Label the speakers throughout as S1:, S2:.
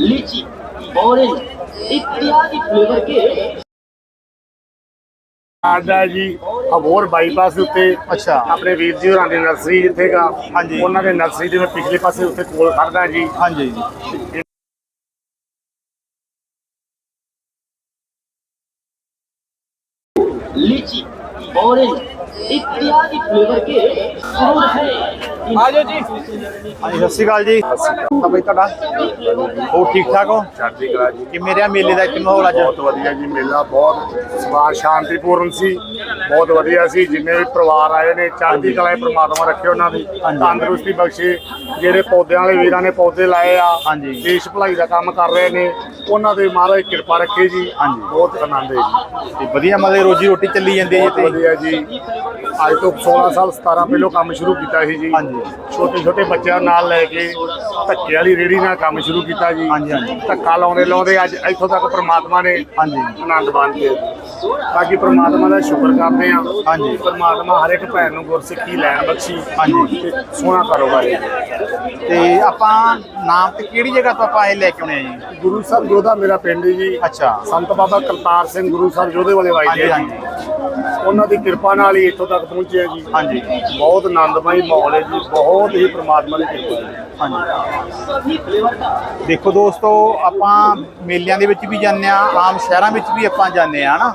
S1: लीची ऑरेंज इत्यादि फ्लेवर के
S2: ਆਦਾ ਜੀ ਅਬੋਰ ਬਾਈਪਾਸ ਦੇ ਉੱਤੇ
S3: ਅੱਛਾ।
S2: ਆਪਣੇ ਵੀਰ ਜੀ ਹੋਰਾਂ ਦੀ ਨਰਸਰੀ ਜਿੱਥੇਗਾ
S3: ਹਾਂਜੀ।
S2: ਉਹਨਾਂ ਦੇ ਨਰਸਰੀ ਦੇ ਮੈਂ ਪਿਛਲੇ ਪਾਸੇ ਉੱਤੇ ਕੋਲ ਖੜਦਾ ਜੀ
S3: ਹਾਂਜੀ
S1: लीची ऑरेंज इत्यादि फ्लेवर के फ्रूट है
S3: ਆਜੋ ਜੀ। ਹਾਂਜੀ ਸਤਿ ਸ਼੍ਰੀ ਅਕਾਲ ਜੀ। ਤਾਂ ਬਈ ਤੁਹਾਡਾ ਹੋਰ ਠੀਕ ਠਾਕ ਹੋ?
S2: ਚੜ੍ਹਦੀ ਕਲਾ ਜੀ।
S3: ਕਿ ਮੇਰੇ ਮੇਲੇ ਦਾ ਇੱਕ ਮਾਹੌਲ ਅੱਜ?
S2: ਬਹੁਤ ਵਧੀਆ ਜੀ ਮੇਲਾ ਬਹੁਤ ਸਵਾਰ ਸ਼ਾਂਤੀਪੂਰਨ ਸੀ ਬਹੁਤ ਵਧੀਆ ਸੀ। ਜਿੰਨੇ ਵੀ ਪਰਿਵਾਰ ਆਏ ਨੇ ਚੜ੍ਹਦੀ ਕਲਾ ਪ੍ਰਮਾਤਮਾ ਰੱਖੇ ਉਹਨਾਂ ਦੀ। ਤੰਦਰੁਸਤੀ ਬਖਸ਼ੇ। ਜਿਹੜੇ ਪੌਦਿਆਂ ਵਾਲੇ ਵੀਰਾਂ ਨੇ ਪੌਦੇ ਲਾਏ ਆ
S3: ਹਾਂਜੀ।
S2: ਦੇਸ਼ ਭਲਾਈ ਦਾ ਕੰਮ ਕਰ ਰਹੇ ਨੇ ਉਹਨਾਂ ਦੇ ਮਹਾਰਾਜ ਕਿਰਪਾ ਰੱਖੇ ਜੀ।
S3: ਹਾਂਜੀ।
S2: ਬਹੁਤ ਆਨੰਦ ਹੈ ਜੀ।
S3: ਤੇ ਵਧੀਆ ਮਤਲਬ ਰੋਜੀ ਰੋਟੀ ਚੱਲੀ ਜਾਂਦੀ ਹੈ ਜੀ ਤੇ
S2: ਵਧੀਆ ਜੀ। ਅੱਜ ਤੋਂ 16 ਸਾਲ 17 ਪਹਿਲੋਂ ਕੰਮ ਸ਼ੁਰੂ ਕੀਤਾ ਸੀ ਜੀ
S3: ਹਾਂਜੀ।
S2: ਛੋਟੇ ਛੋਟੇ ਬੱਚਿਆਂ ਨਾਲ ਲੈ ਕੇ ਧੱਕੇ ਵਾਲੀ ਰੇੜੀ ਨਾਲ ਕੰਮ ਸ਼ੁਰੂ ਕੀਤਾ ਜੀ
S3: ਹਾਂਜੀ, ਹਾਂਜੀ।
S2: ਧੱਕਾ ਲਾਉਂਦੇ ਲਾਉਂਦੇ ਅੱਜ ਇੱਥੋਂ ਤੱਕ ਪ੍ਰਮਾਤਮਾ ਨੇ
S3: ਹਾਂਜੀ।
S2: ਆਨੰਦ ਬਣ ਕੇ ਬਾਕੀ ਪ੍ਰਮਾਤਮਾ ਦਾ ਸ਼ੁਕਰ ਕਰਦੇ ਆ
S3: ਹਾਂਜੀ।
S2: ਪ੍ਰਮਾਤਮਾ ਹਰ ਇੱਕ ਭੈਣ ਨੂੰ ਗੁਰਸਿੱਖੀ ਲੈਣ ਬਖਸ਼ੀ
S3: ਹਾਂਜੀ।
S2: ਤੇ ਸੋਹਣਾ ਕਾਰੋਬਾਰ ਹੈ।
S3: ਤੇ ਆਪਾਂ ਨਾਮ ਤੇ ਕਿਹੜੀ ਜਗ੍ਹਾ ਤੋਂ ਆਪਾਂ ਇਹ ਲੈ ਕੇ ਆਉਣੇ ਆ ਜੀ?
S2: ਗੁਰੂ ਸਾਹਿਬ ਜੋਧਾ ਮੇਰਾ ਪਿੰਡ ਜੀ।
S3: ਅੱਛਾ।
S2: ਸੰਤ ਬਾਬਾ ਕਰਤਾਰ ਸਿੰਘ ਗੁਰੂ ਸਾਹਿਬ ਜੋਧੇ ਵਾਲੇ
S3: ਹਾਂਜੀ
S2: ਵਾਈਦੇ
S3: ਹਾਂਜੀ
S2: ਉਹਨਾਂ ਦੀ ਕਿਰਪਾ ਨਾਲ ਹੀ ਇੱਥੋਂ ਤੱਕ ਪਹੁੰਚੇ ਜੀ।
S3: ਹਾਂਜੀ।
S2: ਬਹੁਤ ਆਨੰਦਮਈ ਮਾਹੌਲ ਹੈ ਜੀ। ਬਹੁਤ ਹੀ ਪ੍ਰਮਾਤਮਾ ਦੀ ਕਿਰਪਾ ਹੈ
S3: ਹਾਂਜੀ। ਦੇਖੋ ਦੋਸਤੋ ਆਪਾਂ ਮੇਲਿਆਂ ਦੇ ਵਿੱਚ ਵੀ ਜਾਂਦੇ ਆ ਆਮ ਸ਼ਹਿਰਾਂ ਵਿੱਚ ਵੀ ਆਪਾਂ ਜਾਂਦੇ ਆ ਹਨਾ?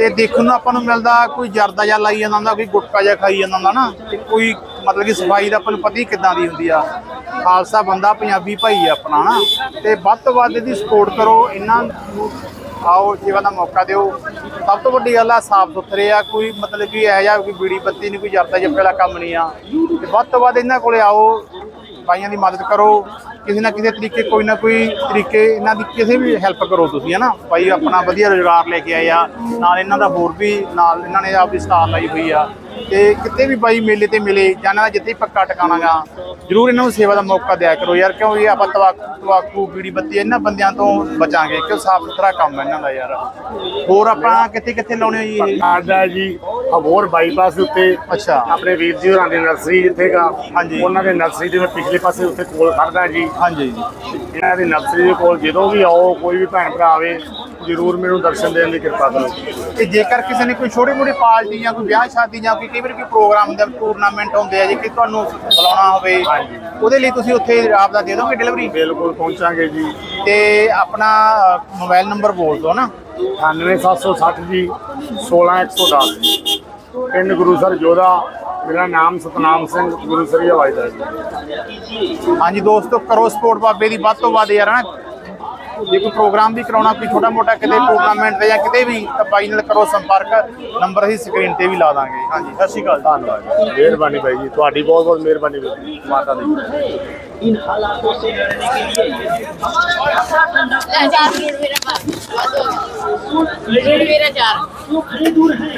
S3: ਤੇ ਦੇਖਣ ਨੂੰ ਆਪਾਂ ਨੂੰ ਮਿਲਦਾ ਕੋਈ ਜਰਦਾ ਜਿਹਾ ਲਾਈ ਜਾਂਦਾ ਹੁੰਦਾ, ਕੋਈ ਗੁਟਕਾ ਜਿਹਾ ਖਾਈ ਜਾਂਦਾ ਹੁੰਦਾ ਨਾ, ਤੇ ਕੋਈ ਮਤਲਬ ਕਿ ਸਫ਼ਾਈ ਦਾ ਆਪਾਂ ਨੂੰ ਪਤਾ ਹੀ ਕਿੱਦਾਂ ਦੀ ਹੁੰਦੀ ਆ। ਖਾਲਸਾ ਬੰਦਾ ਪੰਜਾਬੀ ਭਾਈ ਆ ਆਪਣਾ ਨਾ ਤੇ ਵੱਧ ਤੋਂ ਵੱਧ ਇਹਦੀ ਸਪੋਰਟ ਕਰੋ, ਇਹਨਾਂ ਨੂੰ ਆਓ ਸੇਵਾ ਦਾ ਮੌਕਾ ਦਿਓ। ਸਭ ਤੋਂ ਵੱਡੀ ਗੱਲ ਆ, ਸਾਫ਼ ਸੁਥਰੇ ਆ, ਕੋਈ ਮਤਲਬ ਕਿ ਇਹੋ ਜਿਹਾ ਕੋਈ ਬੀੜੀ ਬੱਤੀ ਨਹੀਂ, ਕੋਈ ਜਰਦਾ ਜੱਫੇ ਵਾਲਾ ਕੰਮ ਨਹੀਂ ਆ। ਤੇ ਵੱਧ ਤੋਂ ਵੱਧ ਇਹਨਾਂ ਕੋਲੇ ਆਓ ਭਾਈਆਂ ਦੀ ਮਦਦ ਕਰੋ। ਕਿਸੇ ਨਾ ਕਿਸੇ ਤਰੀਕੇ ਕੋਈ ਨਾ ਕੋਈ ਤਰੀਕੇ ਇਹਨਾਂ ਦੀ ਕਿਸੇ ਵੀ ਹੈਲਪ ਕਰੋ ਤੁਸੀਂ, ਹਨਾ? ਭਾਈ ਆਪਣਾ ਵਧੀਆ ਰੁਜ਼ਗਾਰ ਲੈ ਕੇ ਆਏ ਆ, ਨਾਲ ਇਹਨਾਂ ਦਾ ਹੋਰ ਵੀ ਨਾਲ ਇਹਨਾਂ ਨੇ ਆਪਦੀ ਸਟਾਲ ਲਾਈ ਹੋਈ ਆ। ਤੇ ਕਿਤੇ ਵੀ ਬਾਈ ਮੇਲੇ ਤੇ ਮਿਲੇ ਜਾਂ ਇਹਨਾਂ ਦਾ ਜਿੱਥੇ ਪੱਕਾ ਟਿਕਾਣਾਗਾ, ਜਰੂਰ ਇਹਨਾਂ ਨੂੰ ਸੇਵਾ ਦਾ ਮੌਕਾ ਦਿਆ ਕਰੋ ਯਾਰ, ਕਿਉਂ ਇਹ ਆਪਾਂ ਤਵਾਕੂ ਤਵਾਕੂ, ਬੀੜੀ ਬੱਤੀ ਇਹਨਾਂ ਬੰਦਿਆਂ ਤੋਂ ਬਚਾਂਗੇ, ਕਿਉਂ ਸਾਫ਼ ਸੁਥਰਾ ਕੰਮ ਹੈ ਇਹਨਾਂ ਦਾ ਯਾਰ। ਹੋਰ ਆਪਾਂ ਕਿੱਥੇ ਕਿੱਥੇ ਲਾਉਣੇ ਆ ਜੀ ਇਹ?
S2: ਜੀ ਅਬੋਰ ਬਾਈਪਾਸ ਦੇ ਉੱਤੇ
S3: ਅੱਛਾ।
S2: ਆਪਣੇ ਵੀਰ ਜੀ ਹੋਰਾਂ ਦੀ ਨਰਸਰੀ ਜਿੱਥੇਗਾ
S3: ਹਾਂਜੀ।
S2: ਉਹਨਾਂ ਦੇ ਨਰਸਰੀ ਦੇ ਮੈਂ ਪਿਛਲੇ ਪਾਸੇ ਉੱਤੇ ਕੋਲ ਖੜਦਾ ਜੀ।
S3: ਹਾਂਜੀ।
S2: ਇਹਨਾਂ ਦੀ ਨਰਸਰੀ ਦੇ ਕੋਲ ਜਦੋਂ ਵੀ ਆਓ ਕੋਈ ਵੀ ਭੈਣ ਭਰਾ ਆਵੇ ਜਰੂਰ ਮੈਨੂੰ ਦਰਸ਼ਨ ਦੇਣ ਦੀ ਕਿਰਪਾ ਕਰੋ।
S3: ਤੇ ਜੇਕਰ ਕਿਸੇ ਨੇ ਕੋਈ ਛੋਟੀ ਮੋਟੀ ਪਾਰਟੀ ਜਾਂ ਕੋਈ ਵਿਆਹ ਸ਼ਾਦੀ ਜਾਂ ਕੋਈ ਕਈ ਵਾਰ ਕੋਈ ਪ੍ਰੋਗਰਾਮ ਦਾ ਟੂਰਨਾਮੈਂਟ ਹੁੰਦੇ ਆ ਜੇ ਕਿ ਤੁਹਾਨੂੰ ਬੁਲਾਉਣਾ ਹੋਵੇ। ਉਹਦੇ ਲਈ ਤੁਸੀਂ ਉੱਥੇ ਆਪ ਦਾ ਦੇ ਦੋਗੇ ਡਿਲੀਵਰੀ
S2: ਬਿਲਕੁਲ ਪਹੁੰਚਾਂਗੇ ਜੀ।
S3: ਤੇ ਆਪਣਾ ਮੋਬਾਈਲ ਨੰਬਰ ਬੋਲ ਦਿਓ ਨਾ।
S2: 98760 ਜੀ 16110 ਪਿੰਡ ਗੁਰੂਸਰ ਜੋਧਾ ਮੇਰਾ ਨਾਮ ਸਤਨਾਮ ਸਿੰਘ ਗੁਰੂਸਰੀ ਹਵਾਈ ਦਾ ਜੀ
S3: ਹਾਂਜੀ ਦੋਸਤੋ ਕਰੋ ਸਪੋਰਟ ਬਾਬੇ ਦੀ ਵੱਧ ਤੋਂ ਵੱਧ ਯਾਰ ਹਨਾ ਜੇ ਕੋਈ ਪ੍ਰੋਗਰਾਮ ਵੀ ਕਰਾਉਣਾ ਕੋਈ ਛੋਟਾ ਮੋਟਾ ਕਿਤੇ ਟੂਰਨਾਮੈਂਟ ਤੇ ਜਾਂ ਕਿਤੇ ਵੀ ਤਾਂ ਬਾਈ ਨਾਲ ਕਰੋ ਸੰਪਰਕ ਨੰਬਰ ਅਸੀਂ ਸਕਰੀਨ ਤੇ ਵੀ ਲਾ ਦਾਂਗੇ ਹਾਂਜੀ ਸਤਿ ਸ਼੍ਰੀ ਅਕਾਲ
S2: ਧੰਨਵਾਦ ਜੀ। ਮਿਹਰਬਾਨੀ ਬਾਈ ਜੀ ਤੁਹਾਡੀ ਬਹੁਤ ਬਹੁਤ ਮਿਹਰਬਾਨੀ ਵੀਰ ਜੀ। ਮਾਤਾ ਦੀ
S1: इन हालातों से लड़ने के लिए
S4: ਚਾਰ ਮਿੰਟ ਮੇਰਾ ਬਸ ਬਸ ਹੋ ਗਿਆ। ਡੇਢ ਮੇਰਾ ਚਾਰ
S1: जो खड़े दूर है